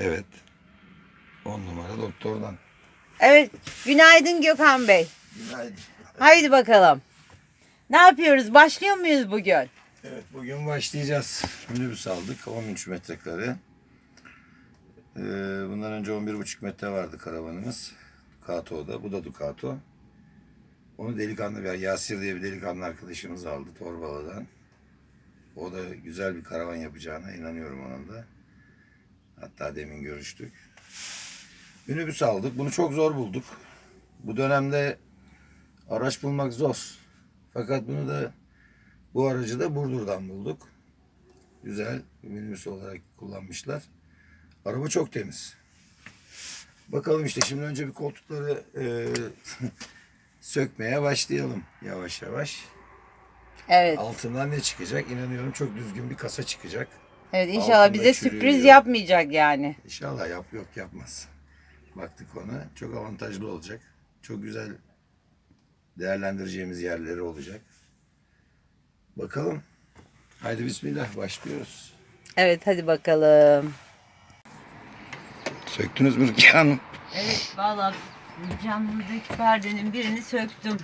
Evet. 10 numara doktordan. Evet. Günaydın Gökhan Bey. Günaydın. Haydi bakalım. Ne yapıyoruz? Başlıyor muyuz bugün? Evet bugün başlayacağız. Minibüs aldık 13 metrekare. Ee, bundan önce 11,5 metre vardı karavanımız. Ducato'da. Bu da Ducato. Onu delikanlı bir Yasir diye bir delikanlı arkadaşımız aldı Torbalı'dan. O da güzel bir karavan yapacağına inanıyorum onun da. Hatta demin görüştük. Minibüs aldık. Bunu çok zor bulduk. Bu dönemde araç bulmak zor. Fakat bunu da bu aracı da Burdur'dan bulduk. Güzel bir minibüs olarak kullanmışlar. Araba çok temiz. Bakalım işte şimdi önce bir koltukları e, sökmeye başlayalım yavaş yavaş. Evet. Altından ne çıkacak? İnanıyorum çok düzgün bir kasa çıkacak. Evet inşallah Altında bize çürüyor. sürpriz yapmayacak yani. İnşallah yap yok yapmaz. Baktık ona. Çok avantajlı olacak. Çok güzel değerlendireceğimiz yerleri olacak. Bakalım. Haydi bismillah başlıyoruz. Evet hadi bakalım. Söktünüz mü Rukiye Hanım? Evet valla camımızdaki perdenin birini söktüm.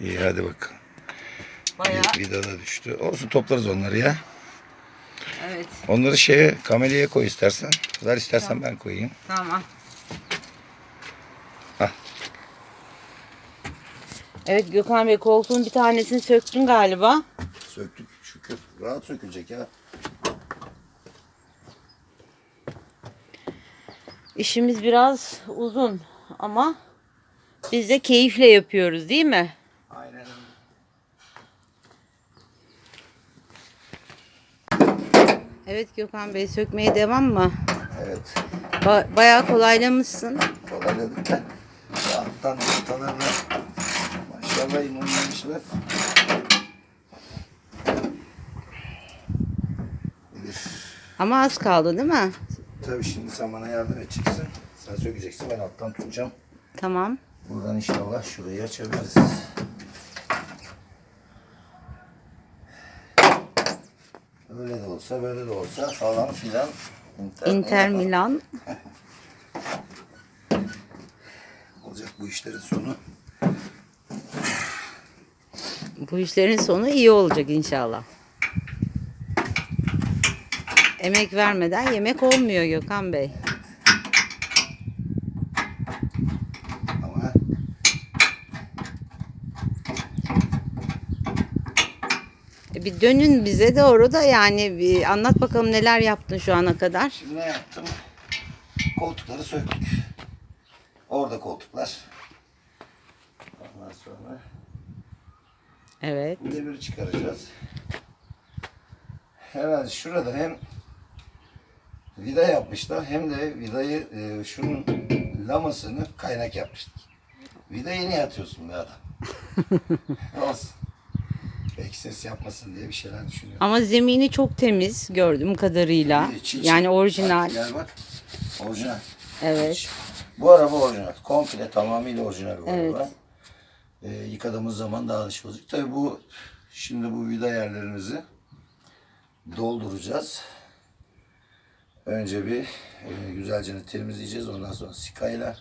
İyi hadi bakalım. Bayağı Bir vida da düştü. Olsun toplarız onları ya. Evet Onları şeye kamelyaya koy istersen. Ver istersen ben koyayım. tamam. Hah. Evet Gökhan Bey koltuğun bir tanesini söktün galiba. Söktük şükür. Rahat sökülecek ya. İşimiz biraz uzun ama biz de keyifle yapıyoruz değil mi? Aynen öyle. Evet Gökhan Bey sökmeye devam mı? Evet. Ba- bayağı kolaylamışsın. Kolayladık da. Alttan ortalarına maşallah imunlamışlar. Bir. Ama az kaldı değil mi? Tabii şimdi sen bana yardım edeceksin. Sen sökeceksin ben alttan tutacağım. Tamam. Buradan inşallah şurayı açabiliriz. Öyle de olsa böyle de olsa falan filan. Inter, Inter Milan. Olacak bu işlerin sonu. Bu işlerin sonu iyi olacak inşallah. Emek vermeden yemek olmuyor Gökhan Bey. Ama E Bir dönün bize de orada yani bir anlat bakalım neler yaptın şu ana kadar. Şimdi ne yaptım? Koltukları söktük. Orada koltuklar. Ondan sonra Evet. demiri çıkaracağız. Hemen şurada hem vida yapmışlar hem de vidayı e, şunun lamasını kaynak yapmışlar. Vidayı niye atıyorsun be adam? Olsun. Belki ses yapmasın diye bir şeyler düşünüyorum. Ama zemini çok temiz gördüğüm kadarıyla. Çil çil. Yani Bak, orijinal. Gel bak. Orijinal. Evet. Bu araba orijinal. Komple tamamıyla orijinal bu Evet. araba. Ee, yıkadığımız zaman daha dış olacak. Tabii bu şimdi bu vida yerlerimizi dolduracağız. Önce bir e, güzelce temizleyeceğiz. Ondan sonra sikayla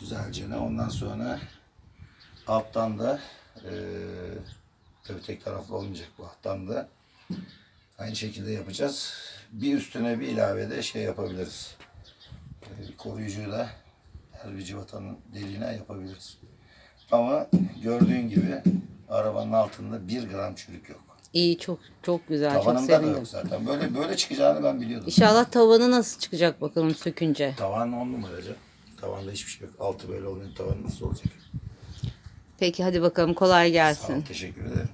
güzelce ondan sonra alttan da e, tabii tek taraflı olmayacak bu alttan da aynı şekilde yapacağız. Bir üstüne bir ilave de şey yapabiliriz. E, bir koruyucuyla her bir civatanın deliğine yapabiliriz. Ama gördüğün gibi arabanın altında bir gram çürük yok. İyi çok çok güzel. çok Tavanında da sevindim. yok zaten. Böyle böyle çıkacağını ben biliyordum. İnşallah tavanı nasıl çıkacak bakalım sökünce. Tavan on numaracı. Tavanda hiçbir şey yok. Altı böyle olmayan tavan nasıl olacak? Peki hadi bakalım kolay Sağ ol, gelsin. teşekkür ederim.